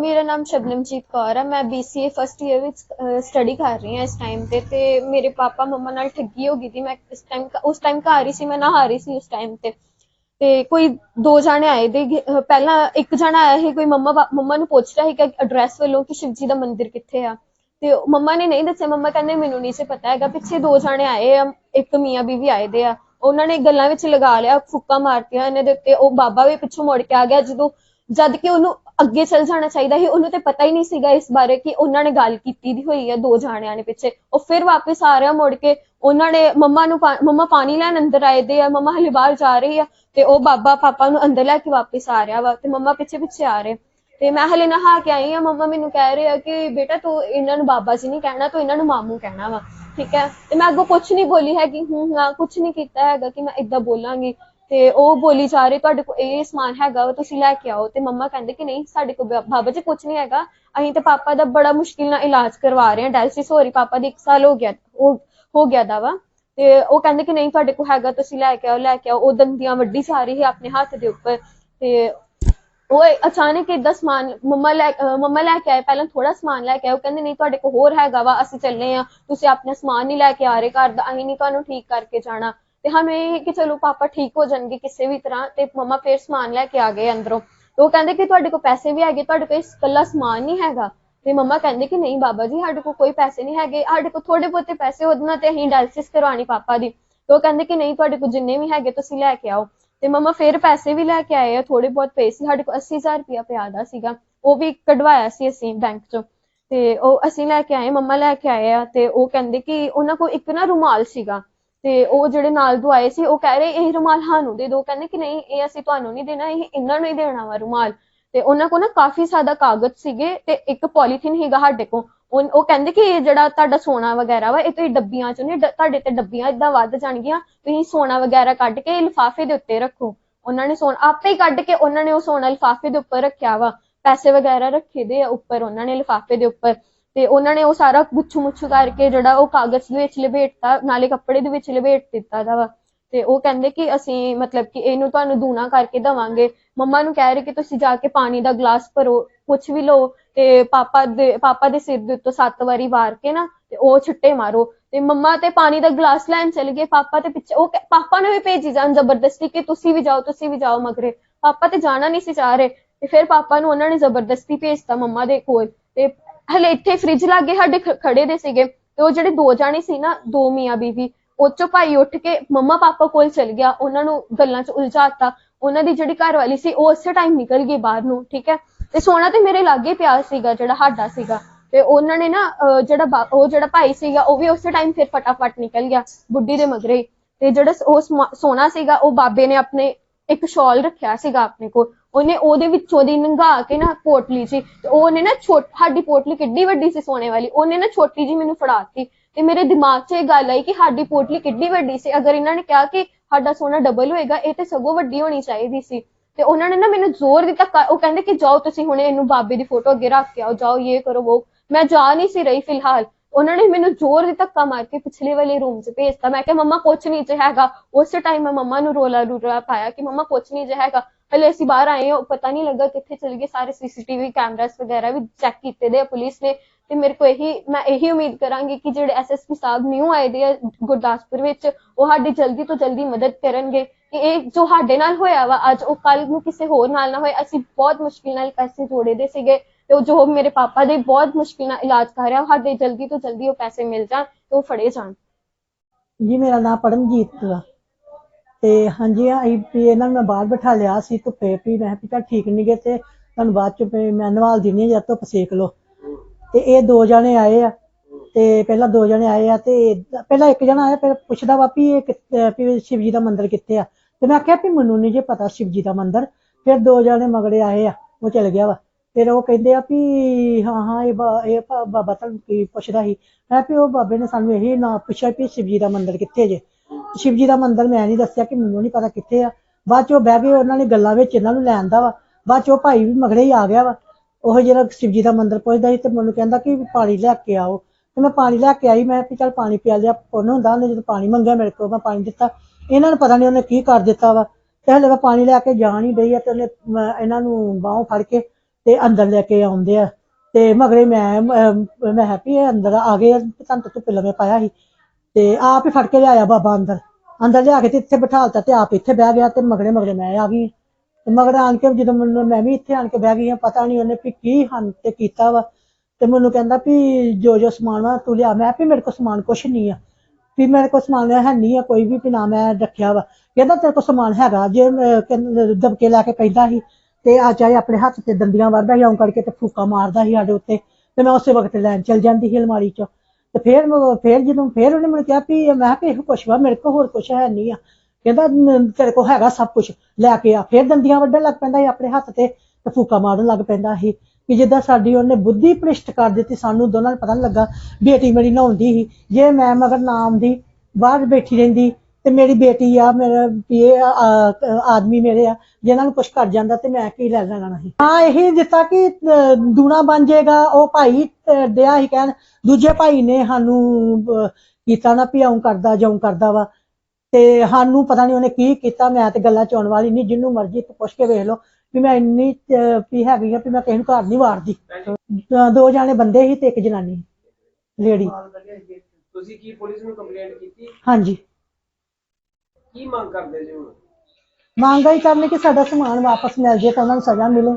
ਮੇਰਾ ਨਾਮ ਸ਼ਬਨਮਜੀਤ ਕੌਰ ਹੈ ਮੈਂ BCA ਫਸਟ ਇਅਰ ਵਿੱਚ ਸਟੱਡੀ ਕਰ ਰਹੀ ਹਾਂ ਇਸ ਟਾਈਮ ਤੇ ਤੇ ਮੇਰੇ ਪਾਪਾ ਮੰਮਾ ਨਾਲ ਠੱਗੀ ਹੋ ਗਈ ਸੀ, ਮੈਂ ਇਸ ਟਾਈਮ ਉਸ ਟਾਈਮ ਘਰ ਹੀ ਸੀ, ਮੈਂ ਨਹਾ ਰਹੀ ਸੀ ਉਸ ਟਾਈਮ ਤੇ। ਤੇ ਕੋਈ ਦੋ ਜਾਣੇ ਆਏ ਦੇ ਪਹਿਲਾਂ ਇੱਕ ਜਣਾ ਆਇਆ ਸੀ, ਕੋਈ ਮੰਮਾ ਮੰਮਾ ਨੂੰ ਪੁੱਛ ਰਿਹਾ ਸੀ ਕਿ ਐਡਰੈਸ ਵੱਲੋਂ ਕਿ ਸ਼ਿਵਜੀ ਦਾ ਮੰਦਿਰ ਕਿੱਥੇ ਆ। ਤੇ ਮੰਮਾ ਨੇ ਨਹੀਂ ਦੱਸਿਆ, ਮੰਮਾ ਕਹਿੰਦੇ ਮੈਨੂੰ ਨਹੀਂ ਸੀ ਪਤਾ ਹੈਗਾ, ਪਿੱਛੇ ਦੋ ਜਾਣੇ ਆਏ ਆ, ਇੱਕ ਮੀਆਂ ਬੀਵੀ ਆਏ ਦੇ ਆ। ਉਹਨਾਂ ਨੇ ਗੱਲਾਂ ਵਿੱਚ ਲਗਾ ਲਿਆ, ਫੁੱਕਾ ਮਾਰਤੀਆਂ, ਇਹਨਾਂ ਦੇ ਉੱਤੇ, ਉਹ ਬਾਬਾ ਵੀ ਪਿੱਛੋਂ ਮੁੜ ਕੇ ਆ ਗਿਆ, ਜਦੋਂ ਜਦ ਕਿ ਉਹਨੂੰ ਅੱਗੇ ਚੱਲ ਜਾਣਾ ਚਾਹੀਦਾ ਸੀ, ਉਹਨੂੰ ਤੇ ਪਤਾ ਹੀ ਨਹੀਂ ਸੀਗਾ ਇਸ ਬਾਰੇ ਕਿ ਉਹਨਾਂ ਨੇ ਗੱਲ ਕੀਤੀ ਦੀ ਹੋਈ ਹੈ ਦੋ ਜਾਣਿਆਂ ਨੇ ਪਿੱਛੇ। ਉਹ ਫਿਰ ਵਾਪਸ ਆ ਰਿਹਾ ਮੁੜ ਕੇ, ਉਹਨਾਂ ਨੇ ਮੰਮਾ ਨੂੰ ਪਾ- ਮੰਮਾ ਪਾਣੀ ਲੈਣ ਅੰਦਰ ਆਏ ਦੇ ਆ, ਮੰਮਾ ਹਲੇ ਬਾਹਰ ਜਾ ਰਹੀ ਆ ਤੇ ਉਹ ਬਾਬਾ, ਪਾਪਾ ਨੂੰ ਅੰਦਰ ਲੈ ਕੇ ਵਾਪਸ ਆ ਰਿਹਾ ਵਾ ਤੇ ਮੰਮਾ ਪਿੱਛੇ ਪਿੱਛੇ ਆ ਰਹੇ। ਤੇ ਮੈਂ ਹਲੇ ਨਹਾ ਕੇ ਆਈ ਆ ਮੰਮਾ ਮੈਨੂੰ ਕਹਿ ਰਹੇ ਆ ਕਿ ਬੇਟਾ ਤੂੰ ਇਹਨਾਂ ਨੂੰ ਬਾਬਾ ਜੀ ਨਹੀਂ ਕਹਿਣਾ, ਤੂੰ ਇਹਨਾਂ ਨੂੰ ਮਾਮੂ ਕਹਿਣਾ ਵਾ, ਠੀਕ ਹੈ? ਤੇ ਮੈਂ ਅੱਗੋਂ ਕੁਝ ਨਹੀਂ ਬੋਲੀ ਹੈਗੀ, ਹੂੰ, ਹਾਂ ਕੁਝ ਨਹੀਂ ਕੀਤਾ ਹੈਗਾ ਕਿ ਮੈਂ ਇਦਾਂ ਬੋਲਾਂਗੀ। ਤੇ ਉਹ ਬੋਲੀ ਜਾ ਰਹੀ, ਤੁਹਾਡੇ ਕੋਲ ਇਹ ਸਮਾਨ ਹੈਗਾ ਵਾ, ਤੁਸੀਂ ਲੈ ਕੇ ਆਓ। ਤੇ ਮੰਮਾ ਕਹਿੰਦੇ ਕਿ ਨਹੀਂ, ਸਾਡੇ ਕੋਲ ਬਾ- ਬਾਬਾ ਜੀ ਕੁਝ ਨਹੀਂ ਹੈਗਾ। ਅਸੀਂ ਤੇ ਪਾਪਾ ਦਾ ਬੜਾ ਮੁਸ਼ਕਿਲ ਨਾਲ ਇਲਾਜ ਕਰਵਾ ਰਹੇ ਹਾਂ। ਡਾਇਲਿਸਿਸ ਹੋ ਰਹੀ, ਪਾਪਾ ਦੀ 1 ਸਾਲ ਹੋ ਗਿਆ, ਉਹ, ਹੋ ਗਿਆ ਦਾ ਵਾ। ਤੇ ਉਹ ਕਹਿੰਦੇ ਕਿ ਨਹੀਂ, ਤੁਹਾਡੇ ਕੋਲ ਹੈਗਾ, ਤੁਸੀਂ ਲੈ ਕੇ ਆਓ, ਲੈ ਕੇ ਆਓ। ਉਹ ਦੰਦੀਆਂ ਵੱਡੀ ਜਾ ਰਹੀ ਹੈ ਆਪਣੇ ਹੱਥ ਦੇ ਉੱਪਰ। ਤੇ ਉਹ ਅਚਾਨਕ ਏਦਾਂ ਸਮਾਨ, ਮੰਮਾ ਲੈ, ਅਹ ਮੰਮਾ ਲੈ ਕੇ ਆਏ। ਪਹਿਲਾਂ ਥੋੜਾ ਸਮਾਨ ਲੈ ਕੇ ਆਏ। ਉਹ ਕਹਿੰਦੇ, ਨਹੀਂ, ਤੁਹਾਡੇ ਕੋਲ ਹੋਰ ਹੈਗਾ ਵਾ, ਅਸੀਂ ਚੱਲੇ ਆ ਤੁਸੀਂ ਆਪਣਾ ਸਮਾਨ ਨਹੀਂ ਲੈ ਕੇ ਆ ਰਹੇ ਘਰ ਦਾ। ਅਸੀਂ ਨਹੀਂ ਤੁਹਾਨੂੰ ਠੀਕ ਕਰਕੇ ਜਾਣਾ। ਤੇ ਸਾਨੂੰ ਇਹ ਕਿ ਚਲੋ ਪਾਪਾ ਠੀਕ ਹੋ ਜਾਣਗੇ ਕਿਸੇ ਵੀ ਤਰ੍ਹਾਂ ਤੇ ਮੰਮਾ ਫੇਰ ਸਮਾਨ ਲੈ ਕੇ ਆ ਗਏ ਅੰਦਰੋਂ। ਤੇ ਉਹ ਕਹਿੰਦੇ ਕਿ ਤੁਹਾਡੇ ਕੋਲ ਪੈਸੇ ਵੀ ਹੈਗੇ, ਤੁਹਾਡੇ ਕੋਲ ਇਕੱਲਾ ਸਮਾਨ ਨਹੀਂ ਹੈਗਾ। ਤੇ ਮੰਮਾ ਕਹਿੰਦੇ ਕਿ ਨਹੀਂ ਬਾਬਾ ਜੀ, ਸਾਡੇ ਕੋਲ ਕੋਈ ਪੈਸੇ ਨਹੀਂ ਹੈਗੇ, ਸਾਡੇ ਕੋਲ ਥੋੜੇ ਬਹੁਤੇ ਪੈਸੇ ਉਹਦੇ ਨਾਲ ਤੇ ਅਸੀਂ ਡਾਇਲਿਸਿਸ ਕਰਵਾਣੀ ਪਾਪਾ ਦੀ। ਤੇ ਉਹ ਕਹਿੰਦੇ ਕਿ ਨਹੀਂ, ਤੁਹਾਡੇ ਕੋਲ ਜਿੰਨੇ ਵੀ ਹੈਗੇ ਤੁਸੀਂ ਲੈ ਕੇ ਆਓ। ਤੇ ਮੰਮਾ ਫੇਰ ਪੈਸੇ ਵੀ ਲੈ ਕੇ ਆਏ ਆ ਥੋੜੇ ਬਹੁਤ ਪਏ ਸੀ, ਸਾਡੇ ਕੋਲ 80000 ਰੁਪਇਆ ਪਿਆ ਦਾ ਸੀਗਾ। ਉਹ ਵੀ ਕਢਵਾਇਆ ਸੀ ਅਸੀਂ ਬੈਂਕ ਚੋਂ। ਤੇ ਉਹ ਅਸੀਂ ਲੈ ਕੇ ਆਏ, ਮੰਮਾ ਲੈ ਕੇ ਆਏ ਆ, ਤੇ ਉਹ ਕਹਿੰਦੇ ਕਿ ਉਹਨਾਂ ਕੋਲ ਇੱਕ ਨਾ ਰੁਮਾਲ ਸੀਗਾ। ਤੇ ਉਹ ਜਿਹੜੇ ਨਾਲ ਦੋ ਆਏ ਸੀ, ਉਹ ਕਹਿ ਰਹੇ, ਇਹ ਰੁਮਾਲ ਸਾਨੂੰ ਦੇ ਦਿਓ। ਕਹਿੰਦੇ ਕਿ ਨਹੀਂ, ਇਹ ਅਸੀਂ ਤੁਹਾਨੂੰ ਨਹੀਂ ਦੇਣਾ, ਇਹ ਇਹਨਾਂ ਨੂੰ ਹੀ ਦੇਣਾ ਵਾ ਰੁਮਾਲ। ਤੇ ਉਹਨਾਂ ਕੋਲ ਨਾ ਕਾਫੀ ਜ਼ਿਆਦਾ ਕਾਗਜ਼ ਸੀਗੇ ਤੇ ਇੱਕ ਪੋਲੀਥੀਨ ਸੀਗਾ ਸਾਡੇ ਕੋਲ। ਉਹ ਕਹਿੰਦੇ ਕਿ ਇਹ ਜਿਹੜਾ ਤੁਹਾਡਾ ਸੋਨਾ ਵਗੈਰਾ ਵਾ, ਇਹ ਤੁਸੀਂ ਡੱਬੀਆਂ ਚ ਨਹੀਂ ਤੁਹਾਡੇ ਤੇ ਡੱਬੀਆਂ ਇਦਾਂ ਵੱਧ ਜਾਣਗੀਆਂ, ਤੁਸੀਂ ਸੋਨਾ ਵਗੈਰਾ ਕੱਢ ਕੇ ਲਿਫਾਫੇ ਦੇ ਉੱਤੇ ਰੱਖੋ। ਉਹਨਾਂ ਨੇ ਸੋਨਾ, ਆਪੇ ਹੀ ਕੱਢ ਕੇ ਉਹਨਾਂ ਨੇ ਉਹ ਸੋਨਾ ਲਿਫਾਫੇ ਦੇ ਉੱਪਰ ਰੱਖਿਆ ਵਾ। ਪੈਸੇ ਵਗੈਰਾ ਰੱਖੇ ਦੇ ਆ ਉੱਪਰ, ਉਹਨਾਂ ਨੇ ਲਿਫਾਫੇ ਦੇ ਉੱਪਰ। ਤੇ ਉਹਨਾਂ ਨੇ ਉਹ ਸਾਰਾ ਗੁੱਛੂ ਮੁੱਛੂ ਕਰਕੇ ਜਿਹੜਾ ਉਹ ਕਾਗਜ਼ ਦੇ ਵਿੱਚ ਲਪੇਟਤਾ, ਨਾਲੇ ਕੱਪੜੇ ਦੇ ਵਿੱਚ ਲਪੇਟ ਦਿੱਤਾ ਦਾ ਵਾ। ਤੇ ਉਹ ਕਹਿੰਦੇ ਕਿ ਅਸੀਂ ਮਤਲਬ ਕਿ ਇਹਨੂੰ ਤੁਹਾਨੂੰ ਦੂਣਾ ਕਰਕੇ ਦਵਾਂਗੇ। ਮੰਮਾ ਨੂੰ ਕਹਿ ਰਹੇ ਕਿ ਤੁਸੀਂ ਜਾ ਕੇ ਪਾਣੀ ਦਾ ਗਲਾਸ ਭਰੋ, ਕੁਛ ਵੀ ਲਓ। ਤੇ ਪਾਪਾ ਦੇ ਪਾਪਾ ਦੇ ਸਿਰ ਦੇ ਉੱਤੇ ਸੱਤ ਵਾਰੀ ਵਾਰ ਕੇ ਨਾ, ਤੇ ਉਹ ਛਿੱਟੇ ਮਾਰੋ। ਤੇ ਮੰਮਾ ਤੇ ਪਾਣੀ ਦਾ ਗਲਾਸ ਲੈਣ ਚਲੇ ਗਏ। ਪਾਪਾ ਤੇ ਪਿੱਛੇ ਉਹ ਪਾਪਾ ਨੇ ਵੀ ਭੇਜੀ ਜਾਣ ਜ਼ਬਰਦਸਤੀ ਕਿ ਤੁਸੀਂ ਵੀ ਜਾਓ, ਤੁਸੀਂ ਵੀ ਜਾਓ ਮਗਰੇ। ਪਾਪਾ ਤੇ ਜਾਣਾ ਨਹੀਂ ਸੀ ਚਾਹ ਰਹੇ। ਤੇ ਫਿਰ ਪਾਪਾ ਨੂੰ ਉਹਨਾਂ ਨੇ ਜ਼ਬਰਦਸਤੀ ਭੇਜਤਾ ਮੰਮਾ ਦੇ ਕੋਲ। ਤੇ ਹਲੇ ਇੱਥੇ ਫ੍ਰਿਜ ਲਾਗੇ ਸਾਡੇ ਖੜੇ ਦੇ ਸੀਗੇ ਤੇ ਉਹ ਜਿਹੜੇ ਦੋ ਜਾਣੇ ਸੀ ਨਾ, ਦੋ ਮੀਆਂ ਬੀਵੀ, ਉਹ ਚੋਂ ਭਾਈ ਉੱਠ ਕੇ ਮੰਮਾ ਪਾਪਾ ਕੋਲ ਚਲ ਗਿਆ, ਉਹਨਾਂ ਨੂੰ ਗੱਲਾਂ 'ਚ ਉਲਝਾਤਾ, ਉਹਨਾਂ ਦੀ ਜਿਹੜੀ ਘਰ ਵਾਲੀ ਸੀ ਉਹ ਉਸੇ ਟਾਈਮ ਨਿਕਲ ਗਈ ਬਾਹਰ ਨੂੰ, ਠੀਕ ਹੈ ਤੇ ਸੋਨਾ ਤੇ ਮੇਰੇ ਲਾਗੇ ਪਿਆ ਸੀਗਾ ਜਿਹੜਾ ਸਾਡਾ ਸੀਗਾ, ਤੇ ਉਹਨਾਂ ਨੇ ਨਾ ਜਿਹੜਾ ਉਹ ਜਿਹੜਾ ਭਾਈ ਸੀਗਾ, ਉਹ ਵੀ ਉਸੇ ਟਾਈਮ ਫਿਰ ਫਟਾਫਟ ਨਿਕਲ ਗਿਆ, ਬੁੱਢੀ ਦੇ ਮਗਰੇ ਹੀ। ਤੇ ਜਿਹੜਾ ਉਹ ਸੋਨਾ ਸੀਗਾ, ਉਹ ਬਾਬੇ ਨੇ ਆਪਣੇ ਇੱਕ ਸ਼ਾਲ ਰੱਖਿਆ ਸੀਗਾ ਆਪਣੇ ਕੋਲ ਉਹਨੇ ਉਹਦੇ ਵਿੱਚੋਂ ਦੀ ਨੰਗਾ ਕੇ ਨਾ ਪੋਟਲੀ ਸੀ ਤੇ ਉਹਨੇ ਨਾ ਛੋਟ, ਸਾਡੀ ਪੋਟਲੀ ਕਿੱਡੀ ਵੱਡੀ ਸੀ ਸੋਨੇ ਵਾਲੀ, ਉਹਨੇ ਨਾ ਛੋਟੀ ਜੀ ਮੈਨੂੰ ਫੜਾਤੀ। ਤੇ ਮੇਰੇ ਦਿਮਾਗ 'ਚ ਇਹ ਗੱਲ ਆਈ ਕਿ ਸਾਡੀ ਪੋਟਲੀ ਕਿੱਡੀ ਵੱਡੀ ਸੀ, ਅਗਰ ਇਹਨਾਂ ਨੇ ਕਿਹਾ ਕਿ ਸਾਡਾ ਸੋਨਾ ਡਬਲ ਹੋਏਗਾ, ਇਹ ਤੇ ਸਗੋਂ ਵੱਡੀ ਹੋਣੀ ਚਾਹੀਦੀ ਸੀ। ਤੇ ਉਹਨਾਂ ਨੇ ਨਾ ਮੈਨੂੰ ਜ਼ੋਰ ਦਿੱਤਾ, ਕ- ਉਹ ਕਹਿੰਦੇ ਕਿ ਜਾਓ ਤੁਸੀਂ ਹੁਣੇ ਇਹਨੂੰ ਬਾਬੇ ਦੀ ਫੋਟੋ ਅੱਗੇ ਰੱਖ ਕੇ ਆਓ, ਜਾਓ ਇਹ ਕਰੋ ਉਹ ਮੈਂ ਜਾ ਨਹੀਂ ਸੀ ਰਹੀ ਫਿਲਹਾਲ। ਉਹਨਾਂ ਨੇ ਮੈਨੂੰ ਜ਼ੋਰ ਦੀ ਧੱਕਾ ਮਾਰ ਕੇ ਪਿਛਲੇ ਵਾਲੇ ਰੂਮ 'ਚ ਭੇਜਤਾ। ਮੈਂ ਕਿਹਾ, ਮੰਮਾ ਕੁਛ ਨਹੀਂ ਜੇ ਹੈਗਾ। ਉਸੇ ਟਾਈਮ ਮੈਂ ਮੰਮਾ ਨੂੰ ਰੋਲਾ ਰੂਲਾ ਪਾਇਆ ਕਿ ਮੰਮਾ ਕੁਛ ਨਹੀਂ ਜੇ ਹੈਗਾ। ਹਲੇ ਅਸੀਂ ਬਾਹਰ ਆਏ ਹਾਂ ਪਤਾ ਨਹੀਂ ਲੱਗਾ ਕਿੱਥੇ ਚਲ ਗਏ, ਸਾਰੇ ਸੀਸੀਟੀਵੀ ਕੈਮਰਾਸ ਵਗੈਰਾ ਵੀ ਚੈੱਕ ਕੀਤੇ ਦੇ ਪੁਲਿਸ ਨੇ ਤੇ ਮੇਰੇ ਕੋ ਇਹੀ, ਮੈਂ ਇਹੀ ਉਮੀਦ ਕਰਾਂਗੀ ਕਿ ਜਿਹੜੇ ਐਸਐਸਪੀ ਸਾਹਿਬ ਨਿਊ ਆਏ ਦੇ ਆ ਗੁਰਦਾਸਪੁਰ ਵਿੱਚ, ਉਹ ਸਾਡੀ ਜਲਦੀ ਤੋਂ ਜਲਦੀ ਮਦਦ ਕਰਨਗੇ ਕਿ ਇਹ ਜੋ ਸਾਡੇ ਨਾਲ ਹੋਇਆ ਵਾ, ਅੱਜ ਉਹ ਕੱਲ ਨੂੰ ਕਿਸੇ ਹੋਰ ਨਾਲ ਨਾ ਹੋਏ, ਅਸੀਂ ਬਹੁਤ ਮੁਸ਼ਕਿਲ ਨਾਲ ਪੈਸੇ ਜੋੜੇ ਦੇ ਸੀਗੇ ਤੇ ਉਹ ਜੋ ਮੇਰੇ ਪਾਪਾ ਦੇ ਬਹੁਤ ਮੁਸ਼ਕਿਲ ਨਾਲ ਇਲਾਜ ਕਰ ਰਿਹਾ ਸਾਡੇ ਜਲਦੀ ਤੋਂ ਜਲਦੀ ਉਹ ਪੈਸੇ ਮਿਲ ਜਾਣ ਤੇ ਉਹ ਫੜੇ ਜਾਣ। ਜੀ, ਮੇਰਾ ਨਾਮ ਪਰਮਜੀਤ ਵਾ ਤੇ ਹਾਂਜੀ ਅਸੀਂ ਵੀ ਇਹਨਾਂ ਨੂੰ ਮੈਂ ਬਾਹਰ ਬਿਠਾ ਲਿਆ ਸੀ ਧੁੱਪੇ ਵੀ, ਮੈਂ ਕਿਹਾ ਵੀ ਠੀਕ ਨਹੀਂ ਗਏ ਤੇ ਤੁਹਾਨੂੰ ਬਾਅਦ ਚ ਵੀ ਮੈਂ ਨਵਾਲ ਦਿੰਦੀ ਹਾਂ ਜਦ ਧੁੱਪ ਸੇਕ ਲਓ। ਤੇ ਇਹ ਦੋ ਜਣੇ ਆਏ ਆ, ਤੇ ਪਹਿਲਾਂ ਦੋ ਜਣੇ ਆਏ ਆ, ਤੇ ਪਹਿਲਾਂ ਇੱਕ ਜਣਾ ਆਇਆ, ਫਿਰ ਪੁੱਛਦਾ ਵਾ ਵੀ ਇਹ ਕਿੱਥੇ- ਵੀ ਸ਼ਿਵ ਜੀ ਦਾ ਮੰਦਿਰ ਕਿੱਥੇ ਆ? ਤੇ ਮੈਂ ਆਖਿਆ ਵੀ ਮੈਨੂੰ ਨਹੀਂ ਜੇ ਪਤਾ ਸ਼ਿਵ ਜੀ ਦਾ ਮੰਦਿਰ। ਫਿਰ ਦੋ ਜਣੇ ਮਗੜੇ ਆਏ ਆ, ਉਹ ਚਲ ਗਿਆ ਵਾ। ਫਿਰ ਉਹ ਕਹਿੰਦੇ ਆ ਵੀ ਹਾਂ ਹਾਂ, ਇਹ ਬਾ- ਇਹ ਭਾ- ਬਾਬਾ ਤੁਹਾਨੂੰ ਕੀ ਪੁੱਛਦਾ ਸੀ। ਮੈਂ ਵੀ ਉਹ ਬਾਬੇ ਨੇ ਸਾਨੂੰ ਇਹੀ ਨਾ ਪੁੱਛਿਆ ਵੀ ਸ਼ਿਵ ਜੀ ਦਾ ਮੰਦਿਰ ਕਿੱਥੇ ਜੇ। ਸ਼ਿਵ ਜੀ ਦਾ ਮੰਦਿਰ ਮੈਂ ਨਹੀਂ ਦੱਸਿਆ ਕਿ ਮੈਨੂੰ ਨਹੀਂ ਪਤਾ ਕਿੱਥੇ ਆ। ਬਾਅਦ ਚ ਉਹ ਬਹਿ ਗਏ ਉਹਨਾਂ ਨੇ ਗੱਲਾਂ ਵਿੱਚ ਇਹਨਾਂ ਨੂੰ ਲੈਣ ਦਾ ਵਾ। ਬਾਅਦ ਚ ਉਹ ਭਾਈ ਵੀ ਮਗਰੇ ਹੀ ਆ ਗਿਆ ਵਾ। ਉਹ ਜਿਹੜਾ ਸ਼ਿਵ ਜੀ ਦਾ ਮੰਦਿਰ ਪੁੱਛਦਾ ਸੀ ਤੇ ਮੈਨੂੰ ਕਹਿੰਦਾ ਕਿ ਪਾਣੀ ਲੈ ਕੇ ਆਓ। ਤੇ ਮੈਂ ਪਾਣੀ ਲੈ ਕੇ ਆਈ ਮੈਂ ਵੀ ਚੱਲ ਪਾਣੀ ਪਿਆ ਲਿਆ ਪੁੰਨ ਹੁੰਦਾ ਉਹਨੇ ਜਦੋਂ ਪਾਣੀ ਮੰਗਿਆ ਮੇਰੇ ਕੋਲ ਮੈਂ ਪਾਣੀ ਦਿੱਤਾ। ਇਹਨਾਂ ਨੂੰ ਪਤਾ ਨਹੀਂ ਉਹਨੇ ਕੀ ਕਰ ਦਿੱਤਾ ਵਾ। ਤੇ ਹਲੇ ਮੈਂ ਪਾਣੀ ਲੈ ਕੇ ਜਾਣ ਹੀ ਡਈ ਆ ਤੇ ਉਹਨੇ ਇਹਨਾਂ ਨੂੰ ਬਾਹੋਂ ਫੜ ਕੇ ਤੇ ਅੰਦਰ ਲੈ ਕੇ ਆਉਂਦੇ ਆ। ਤੇ ਮਗਰੇ ਮੈਂ ਅਮ, ਮੈਂ ਹੈਪੀ ਅੰਦਰ ਆ ਗਏ ਤੁਹਾਨੂੰ ਤਾਂ ਧੁੱਪੇ ਲੰਮੇ ਪਾਇਆ ਸੀ। ਤੇ ਆਪ ਹੀ ਫੜ ਕੇ ਲਿਆਇਆ ਬਾਬਾ ਅੰਦਰ। ਅੰਦਰ ਲਿਆ ਕੇ ਤੇ ਇੱਥੇ ਬਿਠਾਲਤਾ ਤੇ ਆਪ ਇੱਥੇ ਬਹਿ ਗਿਆ ਤੇ ਮਗਰੇ ਮਗਰੇ ਮੈਂ ਆ ਗਈ। ਤੇ ਮਗਰ ਆਣ ਕੇ ਜਦੋਂ ਮੈਨੂੰ ਮੈਂ ਵੀ ਇੱਥੇ ਆਣ ਕੇ ਬਹਿ ਗਈ ਹਾਂ, ਪਤਾ ਨਹੀਂ ਉਹਨੇ ਵੀ ਕੀ ਹਨ ਤੇ ਕੀਤਾ ਵਾ। ਤੇ ਮੈਨੂੰ ਕਹਿੰਦਾ ਵੀ ਜੋ ਜੋ ਸਮਾਨ ਵਾ ਤੂੰ ਲਿਆ। ਮੈਂ ਵੀ ਮੇਰੇ ਕੋਲ ਸਮਾਨ ਕੁਛ ਨਹੀਂ ਆ। ਵੀ ਮੇਰੇ ਕੋਲ ਸਮਾਨ ਹੈ ਨਹੀਂ ਆ, ਕੋਈ ਵੀ ਵੀ ਨਾ ਮੈਂ ਰੱਖਿਆ ਵਾ। ਕਹਿੰਦਾ ਤੇਰੇ ਕੋਲ ਸਮਾਨ ਹੈਗਾ। ਜੇ ਦਬਕੇ ਲਾ ਕੇ ਕਹਿੰਦਾ ਸੀ ਤੇ ਆ ਚਾਹੇ ਆਪਣੇ ਹੱਥ ਤੇ ਦੰਦੀਆਂ ਵਰਦਾ ਸੀ, ਆਉਂ ਕਰਕੇ ਤੇ ਫੂਕਾ ਮਾਰਦਾ ਸੀ ਸਾਡੇ ਉੱਤੇ। ਤੇ ਮੈਂ ਉਸੇ ਵਕਤ ਲੈਣ ਚਲ ਜਾਂਦੀ ਸੀ ਅਲਮਾਰੀ ਚੋਂ। ਤੇ ਫਿਰ ਮੈਂ- ਫਿਰ ਜਦੋਂ ਫਿਰ ਉਹਨੇ ਮੈਨੂੰ ਕਿਹਾ ਵੀ ਮੈਂ ਕਿਹਾ ਇਹ ਕੁਛ ਵਾ, ਮੇਰੇ ਕੋਲ ਹੋਰ ਕੁਛ ਹੈ ਨਹੀਂ ਆ। ਕਹਿੰਦਾ, ਨ- ਤੇਰੇ ਕੋਲ ਹੈਗਾ ਸਭ ਕੁਝ ਲੈ ਕੇ ਆ। ਫਿਰ ਦੰਦੀਆਂ ਵੱਢਣ ਲੱਗ ਪੈਂਦਾ ਸੀ ਆਪਣੇ ਹੱਥ ਤੇ ਤੇ ਫੂਕਾ ਮਾਰਨ ਲੱਗ ਪੈਂਦਾ ਸੀ। ਕਿ ਜਿੱਦਾਂ ਸਾਡੀ ਉਹਨੇ ਬੁੱਧੀ ਭ੍ਰਿਸ਼ਟ ਕਰ ਦਿੱਤੀ ਸਾਨੂੰ, ਦੋਨਾਂ ਨੂੰ ਪਤਾ ਨਹੀਂ ਲੱਗਾ, ਬੇਟੀ ਮੇਰੀ ਨਹਾਉਂਦੀ ਸੀ। ਜੇ ਮੈਂ ਮਗਰ ਨਾ ਆਉਂਦੀ, ਬਾਹਰ ਬੈਠੀ ਰਹਿੰਦੀ ਤੇ ਮੇਰੀ ਬੇਟੀ ਆ ਮੇਰਾ ਇਹ ਆ- ਆ- ਆਦਮੀ ਮੇਰੇ ਆ ਜਿਹਨਾਂ ਨੂੰ ਕੁਝ ਕਰ ਜਾਂਦਾ ਤੇ ਮੈਂ ਕੀ ਲੈ ਲੈਣਾ ਸੀ। ਹਾਂ ਇਹੀ ਦਿੱਤਾ ਕਿ ਦੂਣਾ ਬਣ ਜਾਏਗਾ ਉਹ ਭਾਈ ਡਿਆ ਹੀ ਕਹਿਣ ਦੂਜੇ ਭਾਈ ਨੇ ਸਾਨੂੰ ਕੀਤਾ ਨਾ ਵੀ ਆਉਂ ਕਰਦਾ ਜਾਉਂ ਕਰਦਾ ਵਾ। ਤੇ ਸਾਨੂੰ ਪਤਾ ਨਹੀਂ ਉਹਨੇ ਕੀ ਕੀਤਾ ਮੈਂ ਤੇ ਗੱਲਾਂ ਚ ਆਉਣ ਵਾਲੀ ਨਹੀਂ ਜਿੰਨੂੰ ਮਰਜ਼ੀ ਤੂੰ ਪੁੱਛ ਕੇ ਵੇਖ ਲਓ ਵੀ ਮੈਂ ਇੰਨੀ ਅਹ, ਵੀ ਹੈਗੀ ਆ ਵੀ ਮੈਂ ਕਿਸੇ ਨੂੰ ਘਰ ਨਹੀਂ ਵਾਰਦੀ। ਦੋ ਜਾਣੇ ਬੰਦੇ ਸੀ ਤੇ ਇੱਕ ਜਨਾਨੀ ਲੇਡੀ। ਤੁਸੀਂ ਕੀ ਪੁਲਿਸ ਨੂੰ ਕੰਪਲੇਂਟ ਕੀਤੀ? ਹਾਂਜੀ। ਕੀ ਮੰਗ ਕਰਦੇ ਜੀ ਹੁਣ? ਮੰਗ ਹੀ ਕਰਨੀ ਕਿ ਸਾਡਾ ਸਮਾਨ ਵਾਪਸ ਮਿਲ ਜੇ ਤਾਂ ਉਹਨਾਂ ਨੂੰ ਸਜ਼ਾ ਮਿਲੇ।